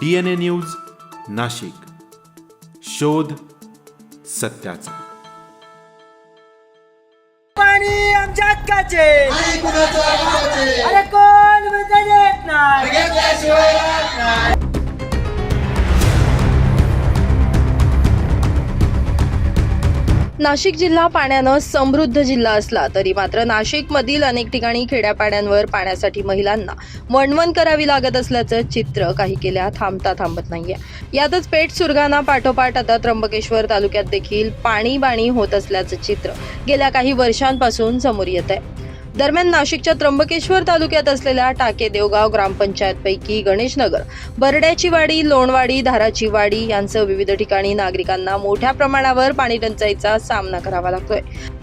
D N A news Nashik. शोध सत्याचा. पाणी आमच्या हक्काचे. अरे कोण म्हणजे देत राहत नाही. नाशिक जिल्हा पाण्यानं समृद्ध जिल्हा असला तरी मात्र नाशिकमधील अनेक ठिकाणी खेड्यापाड्यांवर पाण्यासाठी महिलांना वणवण करावी लागत असल्याचं चित्र काही केल्या थांबता थांबत नाहीये. यातच पेठ सुरगाणा पाठोपाठ आता त्र्यंबकेश्वर तालुक्यात देखील पाणी बाणी होत असल्याचं चित्र गेल्या काही वर्षांपासून समोर येत आहे दरम्यान नाशिकच्या त्र्यंबकेश्वर तालुक्यात असलेल्या टाके देवगाव ग्रामपंचायतपैकी गणेशनगर बरड्याची वाडी लोणवाडी धाराची वाडी यांसह विविध ठिकाणी नागरिकांना मोठ्या प्रमाणावर पाणी टंचाईचा सामना करावा लागतोय.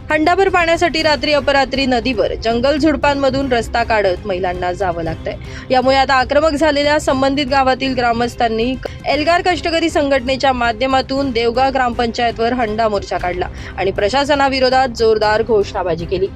हंडाभर पाण्यासाठी रात्री अपरात्री नदीवर जंगल झुडपांमधून रस्ता काढत महिलांना जावं लागतंय. यामुळे आता आक्रमक झालेल्या संबंधित गावातील ग्रामस्थांनी एल्गार कष्टकरी संघटनेच्या माध्यमातून देवगाव ग्रामपंचायतवर हंडा मोर्चा काढला आणि प्रशासनाविरोधात जोरदार घोषणाबाजी केली.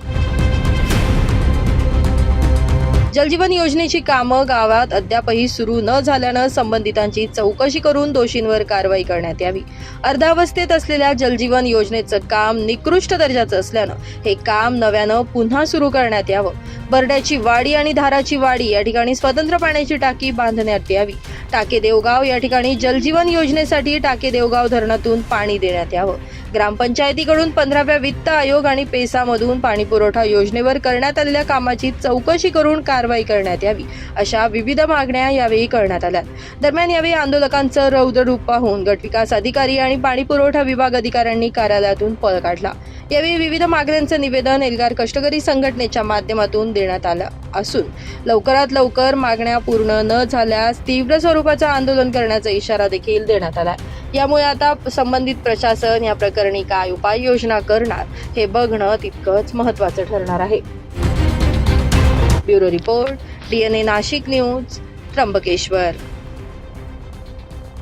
जलजीवन योजनेची कामं गावात अद्यापही सुरू न झाल्यानं संबंधितांची चौकशी करून दोषींवर कारवाई करण्यात यावी. अर्धावस्थेत असलेल्या जलजीवन योजनेचं काम निकृष्ट दर्जाचं असल्यानं हे काम नव्यानं पुन्हा सुरू करण्यात यावं. बरड्याची वाडी आणि धाराची वाडी या ठिकाणी स्वतंत्र पाण्याची टाकी बांधण्यात यावी. टाके देवगाव या ठिकाणी जलजीवन योजनेसाठी टाके देवगाव धरणातून पाणी देण्यात यावं. ग्रामपंचायतीकडून पंधराव्या वित्त आयोग आणि पेसामधून पाणी पुरवठा योजनेवर करण्यात आलेल्या कामाची चौकशी करून कारवाई करण्यात यावी अशा विविध मागण्या यावेळी करण्यात आल्या दरम्यान यावेळी आंदोलकांचं रौद्र रूप पाहून गटविकास अधिकारी आणि पाणी पुरवठा विभाग अधिकाऱ्यांनी कार्यालयातून पळ काढला. यावेळी विविध मागण्यांचं निवेदन एल्गार कष्टकरी संघटनेच्या माध्यमातून देण्यात आलं असून लवकरात लवकर मागण्या पूर्ण न झाल्यास तीव्र स्वरूपाचं आंदोलन करण्याचा इशारा देखील देण्यात आला यामुळे आता संबंधित प्रशासन या प्रकरणी काय उपाययोजना करणार हे बघणं तितकंच महत्त्वाचं ठरणार आहे. Bureau report DNA Nashik news Trimbakeshwar.